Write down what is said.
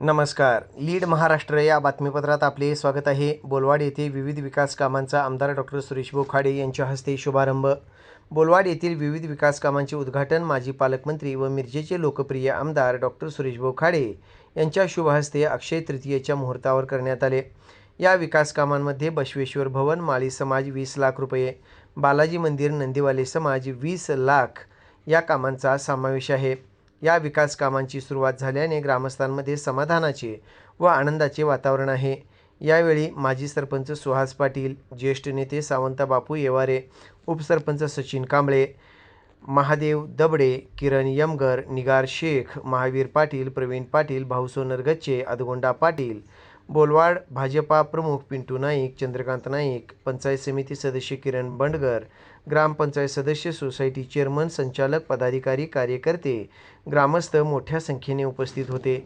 नमस्कार. लीड महाराष्ट्र या बातमीपत्रात आपले स्वागत आहे. बोलवाड येथे विविध विकास कामांचा आमदार डॉक्टर सुरेश बोखाडे यांच्या हस्ते शुभारंभ. बोलवाड येथील विविध विकास कामांचे उद्घाटन माजी पालकमंत्री व मिरजेचे लोकप्रिय आमदार डॉक्टर सुरेश बोखाडे यांच्या शुभहस्ते अक्षय तृतीयेच्या मुहूर्तावर करण्यात आले. या विकास कामांमध्ये बसवेश्वर भवन माळी समाज वीस लाख रुपये बालाजी मंदिर नंदीवाले समाज वीस लाख या कामांचा समावेश आहे. या विकास कामांची सुरुवात झाल्याने ग्रामस्थांमध्ये समाधानाचे व आनंदाचे वातावरण आहे. यावेळी माजी सरपंच सुहास पाटील ज्येष्ठ नेते सावंत बापू येवारे उपसरपंच सचिन कांबळे महादेव दबडे किरण यमगर निगार शेख महावीर पाटील प्रवीण पाटील भाऊसो नरगच्चे अदगोंडा पाटील बोलवाड भाजपा प्रमुख पिंटू नाईक चंद्रकांत नाईक पंचायत समिती सदस्य किरण बंडगर ग्रामपंचायत सदस्य सोसायटी चेअरमन संचालक पदाधिकारी कार्यकर्ते ग्रामस्थ मोठ्या संख्येने उपस्थित होते.